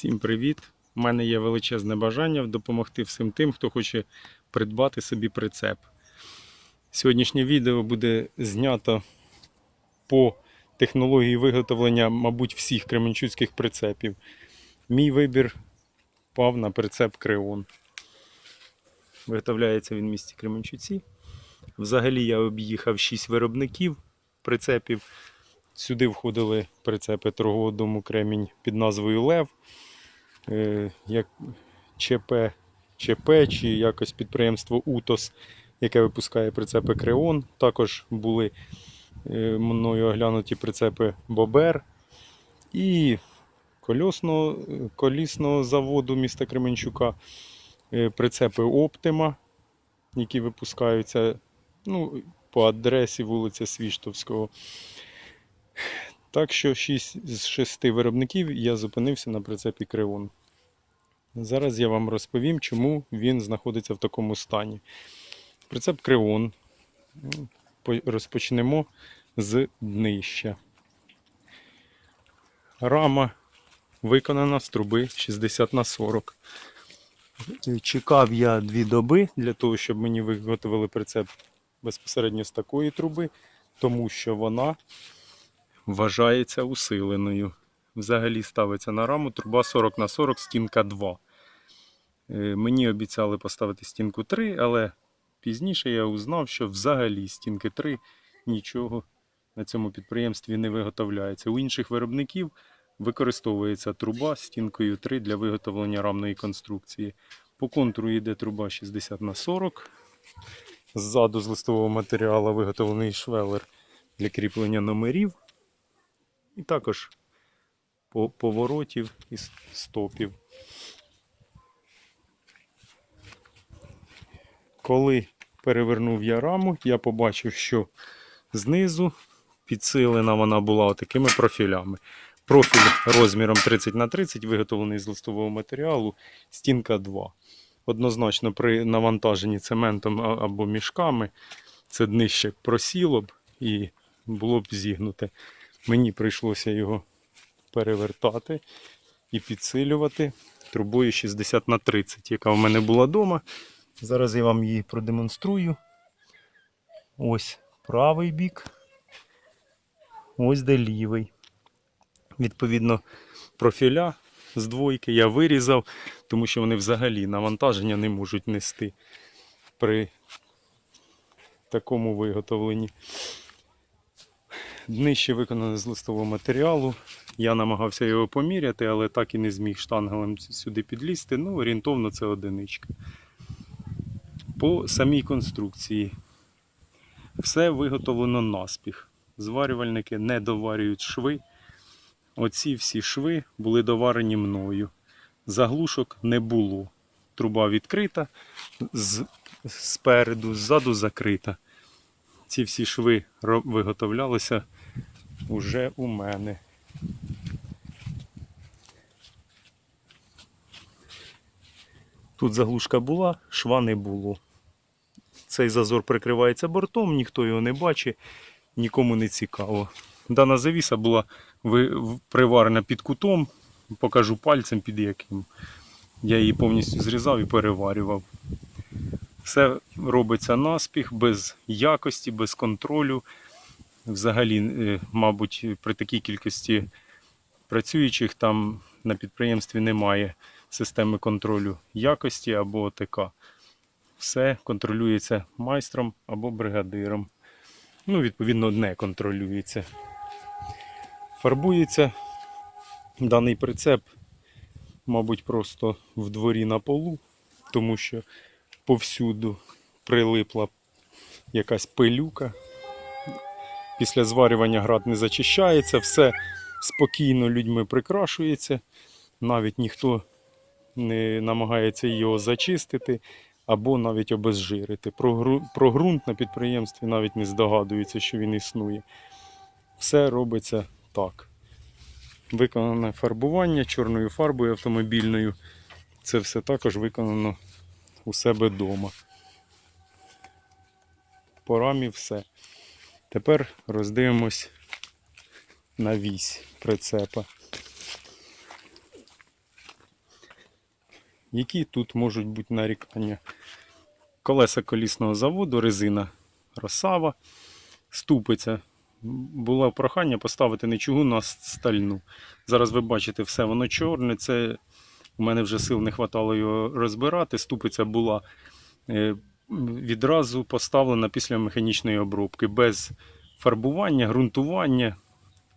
Всім привіт! У мене є величезне бажання допомогти всім тим, хто хоче придбати собі прицеп. Сьогоднішнє відео буде знято по технології виготовлення, мабуть, всіх кременчуцьких прицепів. Мій вибір пав на прицеп Креон. Виготовляється він в місті Кременчуці. Взагалі я об'їхав 6 виробників прицепів. Сюди входили прицепи торгового дому Кремінь під назвою Лев, як ЧП, ЧП чи якось підприємство УТОС, яке випускає прицепи Креон. Також були е, мною оглянуті прицепи Бобер і колісного, колісного заводу міста Кременчука, е, прицепи Оптима, які випускаються ну, по адресі вулиця Свіштовського. Так що 6 з 6 виробників я зупинився на прицепі Креон. Зараз я вам розповім, чому він знаходиться в такому стані. Прицеп Креон. Ну, Розпочнемо з днища. Рама виконана з труби 60 на 40. Чекав я дві доби для того, щоб мені виготовили прицеп безпосередньо з такої труби, тому що вона вважається усиленою. Взагалі ставиться на раму труба 40 на 40, стінка 2. Е, Мені обіцяли поставити стінку 3, але пізніше я узнав, що взагалі стінки 3 нічого на цьому підприємстві не виготовляється. У інших виробників використовується труба стінкою 3 для виготовлення рамної конструкції. По контуру йде труба 60 на 40. Ззаду з листового матеріалу виготовлений швелер для кріплення номерів. І також поворотів і стопів. Коли перевернув я раму, я побачив, що знизу підсилена вона була такими профілями. Профіль розміром 30 на 30 виготовлений з листового матеріалу, стінка 2. Однозначно, при навантаженні цементом або мішками це днище просіло б і було б зігнуте. Мені прийшлося його перевертати і підсилювати трубою 60 на 30, яка в мене була вдома. Зараз я вам її продемонструю. Ось правий бік. Ось де лівий. Відповідно, профіля з двойки я вирізав, тому що вони взагалі навантаження не можуть нести при такому виготовленні. Днище виконане з листового матеріалу. Я намагався його поміряти, але так і не зміг штангелем сюди підлізти. Ну, орієнтовно це одиничка. По самій конструкції. Все виготовлено наспіх. Зварювальники не доварюють шви. Оці всі шви були доварені мною. Заглушок не було. Труба відкрита з, спереду, ззаду закрита. Ці всі шви виготовлялися уже у мене. Тут заглушка була, шва не було. Цей зазор прикривається бортом, ніхто його не бачить, нікому не цікаво. Дана завіса була приварена під кутом, покажу пальцем під яким. Я її повністю зрізав і переварював. Все робиться наспіх, без якості, без контролю. Взагалі, е, мабуть, при такій кількості працюючих там на підприємстві немає системи контролю якості або ОТК. Все контролюється майстром або бригадиром. Ну, відповідно, не контролюється. Фарбується даний прицеп, мабуть, просто в дворі на полу, тому що повсюду прилипла якась пилюка. Після зварювання град не зачищається, все спокійно людьми прикрашується. Навіть ніхто не намагається його зачистити або навіть обезжирити. Про, ґрунт на підприємстві навіть не здогадується, що він існує. Все робиться так. Виконане фарбування чорною фарбою автомобільною. Це все також виконано у себе вдома. По рамі все. Тепер роздивимось на вісь прицепа. Які тут можуть бути нарікання? Колеса колісного заводу, резина Росава, ступиця. Було прохання поставити не чугунну, а стальну. Зараз ви бачите, все воно чорне. Це у мене вже сил не вистачало його розбирати. Ступиця була е, відразу поставлена після механічної обробки, без фарбування, ґрунтування.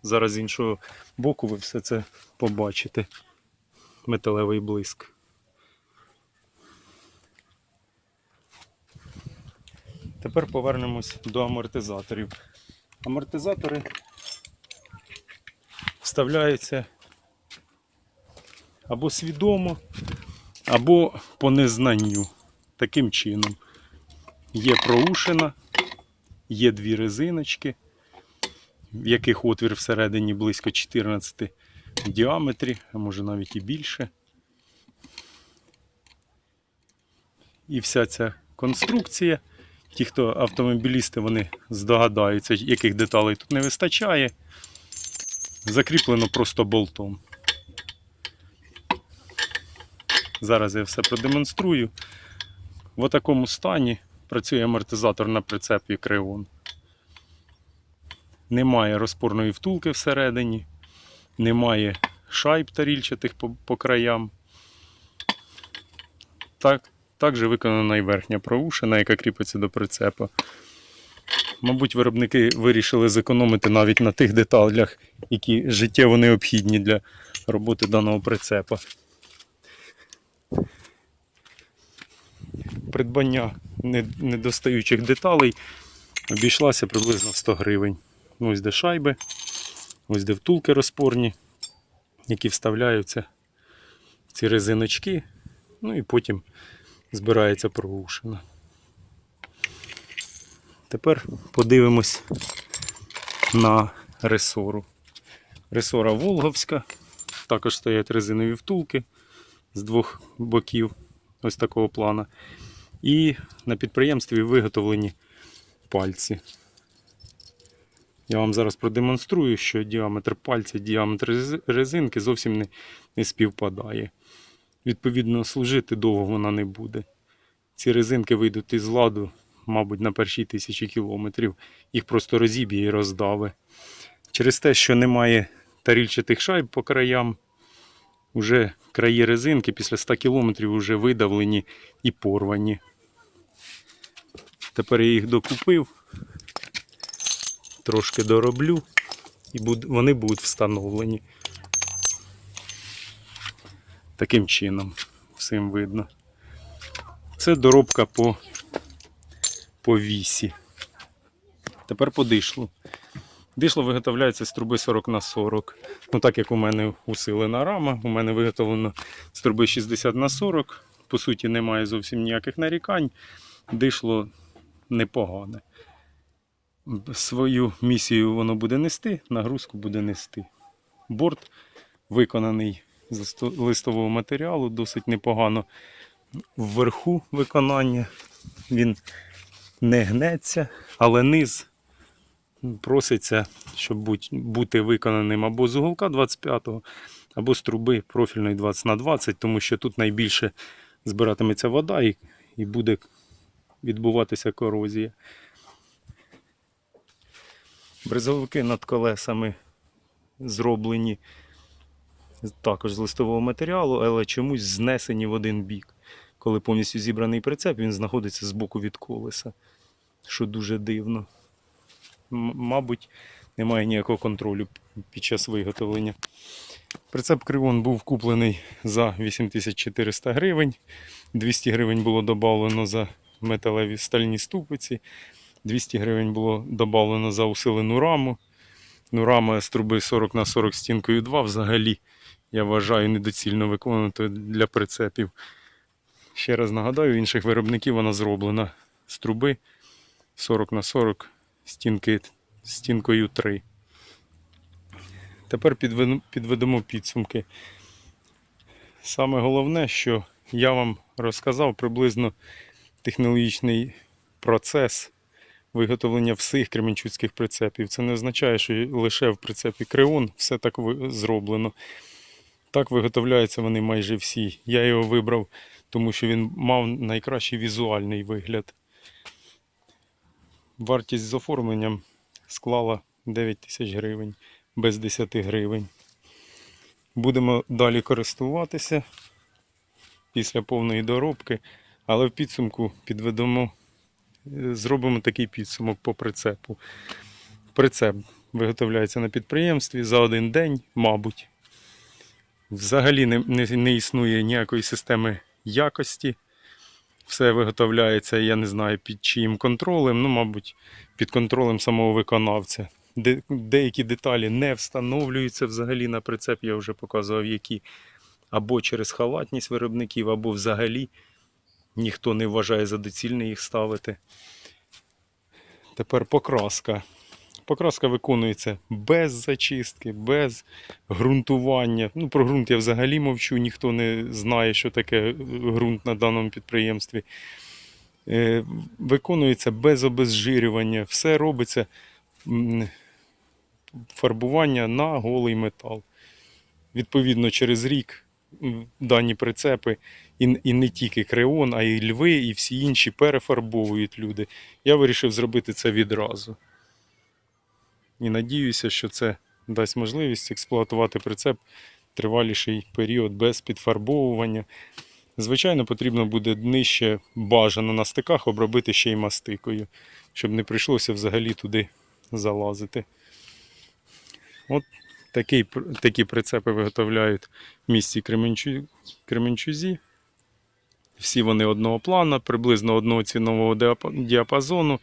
Зараз з іншого боку ви все це побачите. Металевий блиск. Тепер повернемось до амортизаторів. Амортизатори вставляються або свідомо, або по незнанню. Таким чином. Є проушина, є дві резиночки, в яких отвір всередині близько 14 в діаметрі, а може навіть і більше. І вся ця конструкція. Ті, хто автомобілісти, вони здогадаються, яких деталей тут не вистачає. Закріплено просто болтом. Зараз я все продемонструю. В такому стані працює амортизатор на прицепі Креон. Немає розпорної втулки всередині, немає шайб тарільчатих по, по краям. Так, також виконана і верхня проушина, яка кріпиться до прицепа. Мабуть, виробники вирішили зекономити навіть на тих деталях, які життєво необхідні для роботи даного прицепа. Придбання недостаючих деталей обійшлася приблизно в 100 гривень. Ось де шайби, ось де втулки розпорні, які вставляються в ці резиночки, ну і потім збирається проушина. Тепер подивимось на ресору. Ресора Волговська. Також стоять резинові втулки з двох боків, ось такого плана. І на підприємстві виготовлені пальці. Я вам зараз продемонструю, що діаметр пальця, діаметр резинки зовсім не, не співпадає. Відповідно, служити довго вона не буде. Ці резинки вийдуть із ладу, мабуть, на першій тисячі кілометрів. Їх просто розіб'є і роздаве. Через те, що немає тарільчатих шайб по краям, вже краї резинки після 100 кілометрів вже видавлені і порвані. Тепер я їх докупив, трошки дороблю, і вони будуть встановлені. Таким чином, всім видно. Це доробка по, по вісі. Тепер по дишлу. Дишло виготовляється з труби 40 на 40. Ну так як у мене усилена рама, у мене виготовлено з труби 60 на 40. По суті, немає зовсім ніяких нарікань. Дишло непогане. Свою місію воно буде нести, нагрузку буде нести. Борт виконаний з листового матеріалу, досить непогано. Вверху виконання він не гнеться, але низ проситься, щоб бути виконаним або з уголка 25-го, або з труби профільної 20 на 20, тому що тут найбільше збиратиметься вода і, і буде відбуватися корозія. Бризовики над колесами зроблені також з листового матеріалу, але чомусь знесені в один бік. Коли повністю зібраний прицеп, він знаходиться з боку від колеса, що дуже дивно. Мабуть, немає ніякого контролю під час виготовлення. Прицеп Кривон був куплений за 8400 гривень. 200 гривень було додано за металеві стальні ступиці. 200 гривень було додано за усилену раму. Ну, рама з труби 40 на 40 стінкою 2 взагалі, я вважаю, недоцільно виконувати для прицепів. Ще раз нагадаю, інших виробників вона зроблена з труби 40 на 40 стінки, стінкою 3. Тепер підведемо підсумки. Саме головне, що я вам розказав приблизно технологічний процес виготовлення всіх кременчуцьких прицепів. Це не означає, що лише в прицепі Креон все так зроблено. Так виготовляються вони майже всі. Я його вибрав, тому що він мав найкращий візуальний вигляд. Вартість з оформленням склала 9 тисяч гривень без 10 гривень. Будемо далі користуватися після повної доробки, але в підсумку підведемо, е, зробимо такий підсумок по прицепу. Прицеп виготовляється на підприємстві за один день, мабуть. Взагалі не, не, не існує ніякої системи якості. Все виготовляється, я не знаю, під чиїм контролем, ну, мабуть, під контролем самого виконавця. Де, деякі деталі не встановлюються взагалі на прицеп, я вже показував, які або через халатність виробників, або взагалі ніхто не вважає за доцільне їх ставити. Тепер покраска. Покраска виконується без зачистки, без ґрунтування. Ну, про ґрунт я взагалі мовчу, ніхто не знає, що таке ґрунт на даному підприємстві. Е, Виконується без обезжирювання, все робиться фарбування на голий метал. Відповідно, через рік дані прицепи, і не тільки Креон, а й льви, і всі інші перефарбовують люди. Я вирішив зробити це відразу. І надіюся, що це дасть можливість експлуатувати прицеп триваліший період без підфарбовування. Звичайно, потрібно буде нижче бажано на стиках обробити ще й мастикою, щоб не прийшлося взагалі туди залазити. От такий, такі прицепи виготовляють в місті Кременчу, Кременчузі. Всі вони одного плана, приблизно одного цінового діапазону.